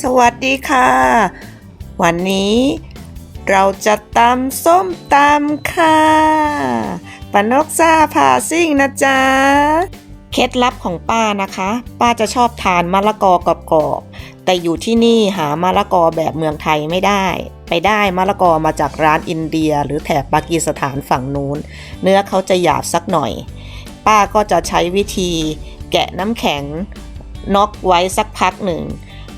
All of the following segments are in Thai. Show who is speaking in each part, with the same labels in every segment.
Speaker 1: สวัสดีค่ะ วันนี้เราจะตำส้มตำค่ะปานกซ่าพาซิ่งนะจ๊ะ เคล็ดลับของป้านะคะ ป้าจะชอบทานมะละกอกรอบๆแต่อยู่ที่นี่หามะละกอแบบเมืองไทยไม่ได้ ไปได้มะละกอมาจากร้านอินเดีย หรือแถบปากีสถานฝั่งนู้น เนื้อเขาจะหยาบสักหน่อย ป้าก็จะใช้วิธีแกะน้ำแข็งน็อกไว้สักพักหนึ่ง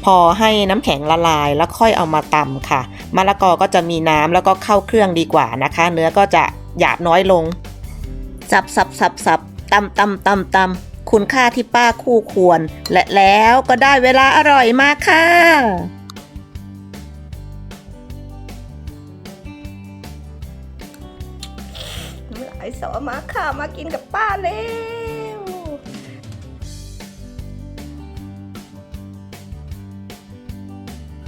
Speaker 1: พอให้น้ำแข็งละลายแล้วค่อยเอามาตำค่ะ มะละกอก็จะมีน้ำแล้วก็เข้าเครื่องดีกว่านะคะ เนื้อก็จะหยาบน้อยลงสับสับสับสับตำตำตำตำคุณค่าที่ป้าคู่ควร และแล้วก็ได้เวลาอร่อยมากค่ะหลายสอมาค่ะมากินกับป้าเร็ว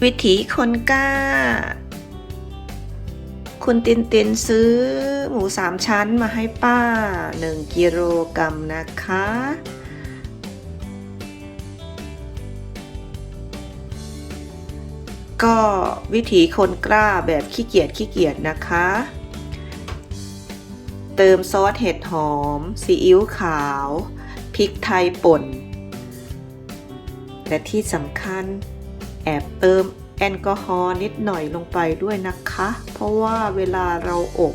Speaker 1: วิถีคนกล้า คุณตินตินซื้อหมูสามชั้นมาให้ป้า 1 กิโลกรัมนะคะ ก็วิถีคนกล้าแบบขี้เกียจขี้เกียจนะคะ เติมซอสเห็ดหอม ซีอิ๊วขาว พริกไทยป่น และที่สำคัญ แอบเติมแอลกอฮอล์นิดหน่อยลงไปด้วยนะคะ เพราะว่าเวลาเราอบ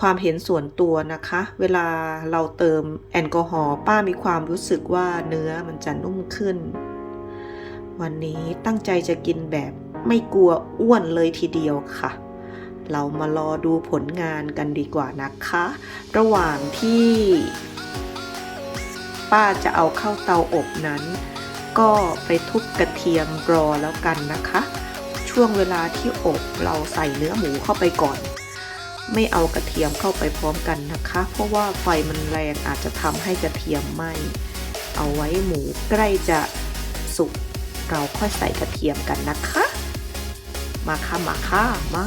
Speaker 1: ความเห็นส่วนตัวนะคะ เวลาเราเติมแอลกอฮอล์ป้ามีความรู้สึกว่าเนื้อมันจะนุ่มขึ้น วันนี้ตั้งใจจะกินแบบไม่กลัวอ้วนเลยทีเดียวค่ะ เรามารอดูผลงานกันดีกว่านะคะ ระหว่างที่ ป้าจะเอาเข้าเตาอบนั้น ก็ไปทุบกระเทียมรอแล้วกันนะคะ ช่วงเวลาที่อบเราใส่เนื้อหมูเข้าไปก่อน ไม่เอากระเทียมเข้าไปพร้อมกันนะคะ เพราะว่าไฟมันแรงอาจจะทำให้กระเทียมไหม้เอาไว้หมูใกล้จะสุกเราค่อยใส่กระเทียมกันนะคะ มาค่ะมาค่ะมา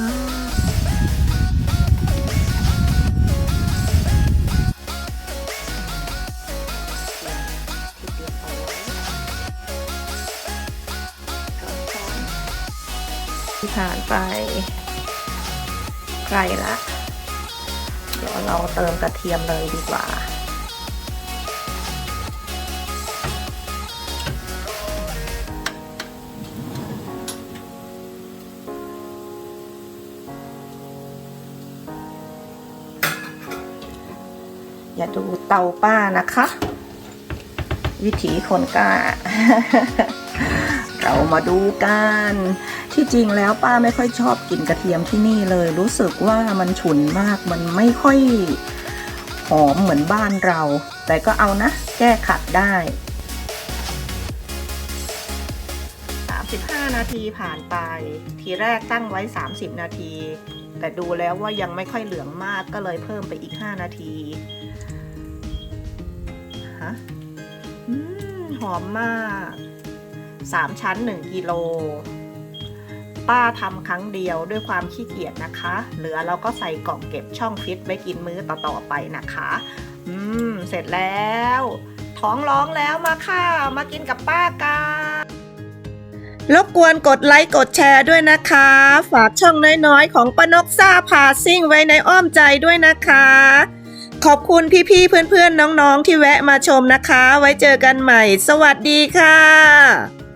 Speaker 1: ที่ผ่านไปไกลละ เดี๋ยวเราเติมกระเทียมเลยดีกว่า อย่าดูเตาป้านะคะ วิถีคนกล้า เรามาดูกัน ที่จริงแล้วป้าไม่ค่อยชอบกินกระเทียมที่นี่เลย รู้สึกว่ามันฉุนมากมันไม่ค่อยหอมเหมือนบ้านเรา แต่ก็เอานะ แก้ขัดได้ 35 นาทีผ่านไป ทีแรกตั้งไว้ 30 นาที แต่ดูแล้วว่ายังไม่ค่อยเหลืองมากก็เลยเพิ่มไปอีก 5 นาทีฮะหอมมาก สามชั้น 1 กิโล ป้าทำครั้งเดียวด้วยความขี้เกียจนะคะ เหลือเราก็ใส่กล่องเก็บช่องฟิตไว้กินมื้อต่อๆไปนะคะ อืม เสร็จแล้ว ท้องร้องแล้วมาค่ะ มากินกับป้ากันรบกวนกดไลค์กดแชร์ด้วยนะคะ ฝากช่องน้อยๆ ของป้านกซ่าพาซิ่งไว้ในอ้อมใจด้วยนะคะ ขอบคุณพี่ๆเพื่อนๆน้องๆที่แวะมาชมนะคะ ไว้เจอกันใหม่ สวัสดีค่ะ